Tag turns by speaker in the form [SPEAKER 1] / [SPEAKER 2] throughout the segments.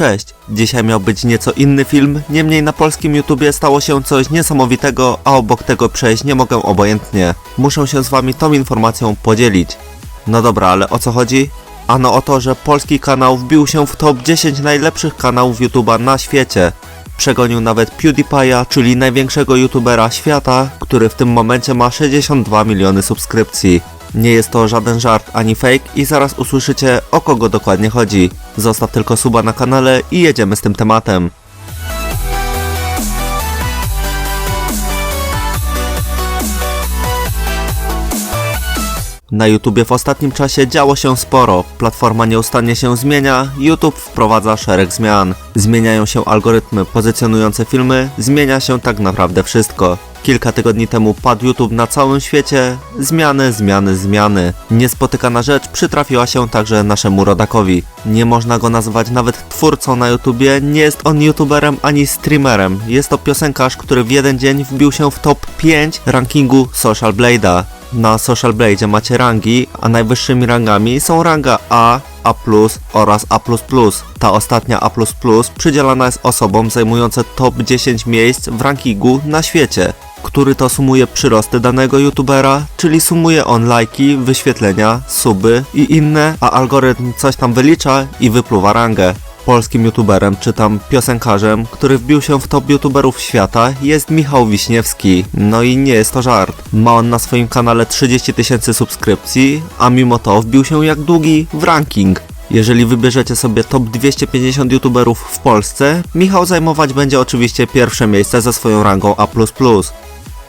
[SPEAKER 1] Cześć! Dzisiaj miał być nieco inny film, niemniej na polskim YouTubie stało się coś niesamowitego, a obok tego przejść nie mogę obojętnie. Muszę się z wami tą informacją podzielić. No dobra, ale o co chodzi? Ano o to, że polski kanał wbił się w top 10 najlepszych kanałów YouTube'a na świecie. Przegonił nawet PewDiePie'a, czyli największego YouTubera świata, który w tym momencie ma 62 miliony subskrypcji. Nie jest to żaden żart ani fake i zaraz usłyszycie o kogo dokładnie chodzi. Zostaw tylko suba na kanale i jedziemy z tym tematem. Na YouTubie w ostatnim czasie działo się sporo. Platforma nieustannie się zmienia, YouTube wprowadza szereg zmian. Zmieniają się algorytmy pozycjonujące filmy, zmienia się tak naprawdę wszystko. Kilka tygodni temu padł YouTube na całym świecie. Zmiany, zmiany, zmiany. Niespotykana rzecz przytrafiła się także naszemu rodakowi. Nie można go nazwać nawet twórcą na YouTubie, nie jest on YouTuberem ani streamerem. Jest to piosenkarz, który w jeden dzień wbił się w top 5 rankingu Social Blade'a. Na Social Blade macie rangi, a najwyższymi rangami są ranga A, A+, oraz A++. Ta ostatnia A++ przydzielana jest osobom zajmujące top 10 miejsc w rankingu na świecie, który to sumuje przyrosty danego youtubera, czyli sumuje on lajki, wyświetlenia, suby i inne, a algorytm coś tam wylicza i wypluwa rangę. Polskim youtuberem, czy tam piosenkarzem, który wbił się w top youtuberów świata jest Michał Wiśniewski. No i nie jest to żart. Ma on na swoim kanale 30 tysięcy subskrypcji, a mimo to wbił się jak długi w ranking. Jeżeli wybierzecie sobie top 250 youtuberów w Polsce, Michał zajmować będzie oczywiście pierwsze miejsce ze swoją rangą A++.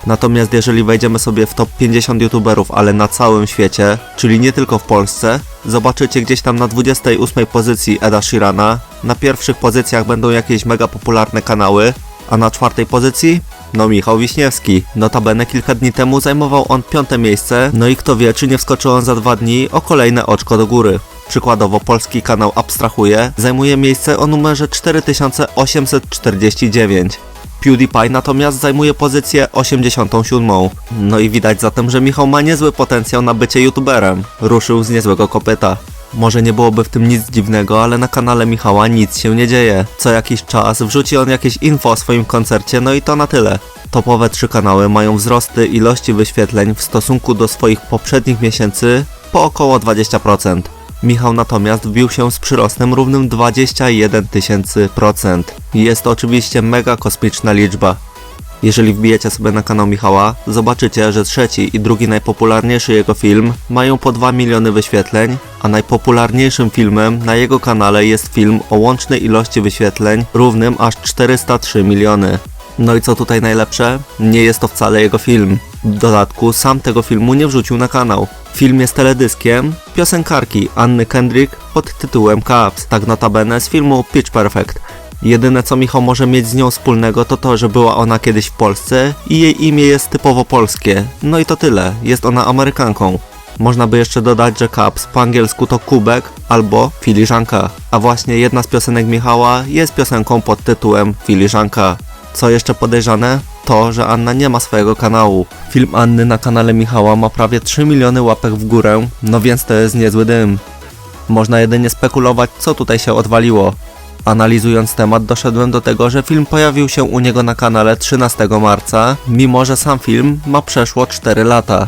[SPEAKER 1] Natomiast jeżeli wejdziemy sobie w top 50 youtuberów, ale na całym świecie, czyli nie tylko w Polsce, zobaczycie gdzieś tam na 28 pozycji Eda Sheerana, na pierwszych pozycjach będą jakieś mega popularne kanały, a na czwartej pozycji? No Michał Wiśniewski. Notabene kilka dni temu zajmował on piąte miejsce, no i kto wie czy nie wskoczył on za dwa dni o kolejne oczko do góry. Przykładowo polski kanał Abstrahuje zajmuje miejsce o numerze 4849. PewDiePie natomiast zajmuje pozycję 87. No i widać zatem, że Michał ma niezły potencjał na bycie youtuberem. Ruszył z niezłego kopyta. Może nie byłoby w tym nic dziwnego, ale na kanale Michała nic się nie dzieje. Co jakiś czas wrzuci on jakieś info o swoim koncercie, no i to na tyle. Topowe trzy kanały mają wzrosty ilości wyświetleń w stosunku do swoich poprzednich miesięcy po około 20%. Michał natomiast wbił się z przyrostem równym 21 tysięcy procent. Jest to oczywiście mega kosmiczna liczba. Jeżeli wbijecie sobie na kanał Michała, zobaczycie, że trzeci i drugi najpopularniejszy jego film mają po 2 miliony wyświetleń, a najpopularniejszym filmem na jego kanale jest film o łącznej ilości wyświetleń równym aż 403 miliony. No i co tutaj najlepsze? Nie jest to wcale jego film. W dodatku sam tego filmu nie wrzucił na kanał. Film jest teledyskiem piosenkarki Anny Kendrick pod tytułem Caps, tak notabene z filmu Pitch Perfect. Jedyne co Michał może mieć z nią wspólnego to to, że była ona kiedyś w Polsce i jej imię jest typowo polskie. No i to tyle, jest ona Amerykanką. Można by jeszcze dodać, że Caps po angielsku to kubek albo filiżanka, a właśnie jedna z piosenek Michała jest piosenką pod tytułem Filiżanka. Co jeszcze podejrzane? To, że Anna nie ma swojego kanału. Film Anny na kanale Michała ma prawie 3 miliony łapek w górę, no więc to jest niezły dym. Można jedynie spekulować, co tutaj się odwaliło. Analizując temat, doszedłem do tego, że film pojawił się u niego na kanale 13 marca, mimo że sam film ma przeszło 4 lata.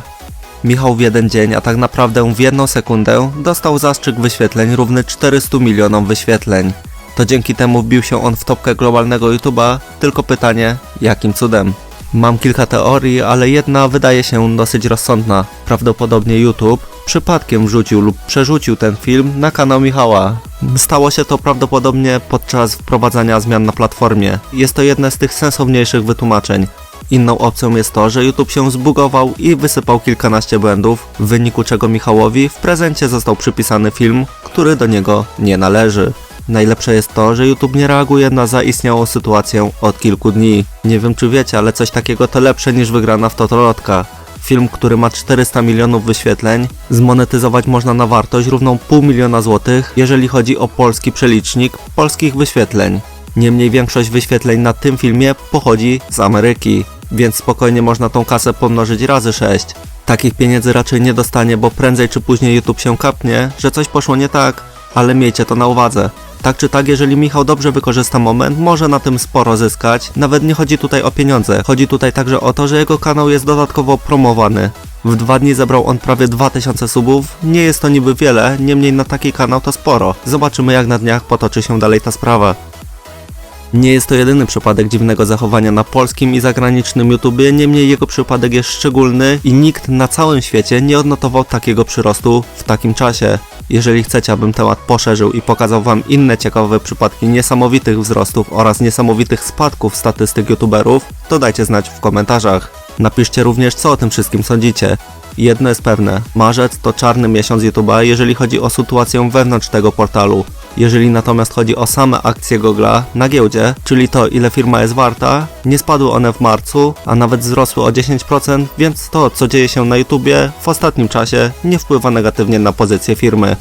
[SPEAKER 1] Michał w jeden dzień, a tak naprawdę w jedną sekundę, dostał zastrzyk wyświetleń równy 400 milionom wyświetleń. To dzięki temu wbił się on w topkę globalnego YouTube'a, tylko pytanie, jakim cudem? Mam kilka teorii, ale jedna wydaje się dosyć rozsądna. Prawdopodobnie YouTube przypadkiem wrzucił lub przerzucił ten film na kanał Michała. Stało się to prawdopodobnie podczas wprowadzania zmian na platformie. Jest to jedne z tych sensowniejszych wytłumaczeń. Inną opcją jest to, że YouTube się zbugował i wysypał kilkanaście błędów, w wyniku czego Michałowi w prezencie został przypisany film, który do niego nie należy. Najlepsze jest to, że YouTube nie reaguje na zaistniałą sytuację od kilku dni. Nie wiem czy wiecie, ale coś takiego to lepsze niż wygrana w Totolotka. Film, który ma 400 milionów wyświetleń, zmonetyzować można na wartość równą pół miliona złotych, jeżeli chodzi o polski przelicznik polskich wyświetleń. Niemniej większość wyświetleń na tym filmie pochodzi z Ameryki, więc spokojnie można tą kasę pomnożyć razy 6. Takich pieniędzy raczej nie dostanie, bo prędzej czy później YouTube się kapnie, że coś poszło nie tak, ale miejcie to na uwadze. Tak czy tak, jeżeli Michał dobrze wykorzysta moment, może na tym sporo zyskać. Nawet nie chodzi tutaj o pieniądze, chodzi tutaj także o to, że jego kanał jest dodatkowo promowany. W dwa dni zebrał on prawie 2000 subów. Nie jest to niby wiele, niemniej na taki kanał to sporo. Zobaczymy jak na dniach potoczy się dalej ta sprawa. Nie jest to jedyny przypadek dziwnego zachowania na polskim i zagranicznym YouTubie, niemniej jego przypadek jest szczególny i nikt na całym świecie nie odnotował takiego przyrostu w takim czasie. Jeżeli chcecie, abym temat poszerzył i pokazał wam inne ciekawe przypadki niesamowitych wzrostów oraz niesamowitych spadków statystyk YouTuberów, to dajcie znać w komentarzach. Napiszcie również, co o tym wszystkim sądzicie. Jedno jest pewne, marzec to czarny miesiąc YouTube'a, jeżeli chodzi o sytuację wewnątrz tego portalu. Jeżeli natomiast chodzi o same akcje Google'a na giełdzie, czyli to ile firma jest warta, nie spadły one w marcu, a nawet wzrosły o 10%, więc to co dzieje się na YouTubie w ostatnim czasie nie wpływa negatywnie na pozycję firmy.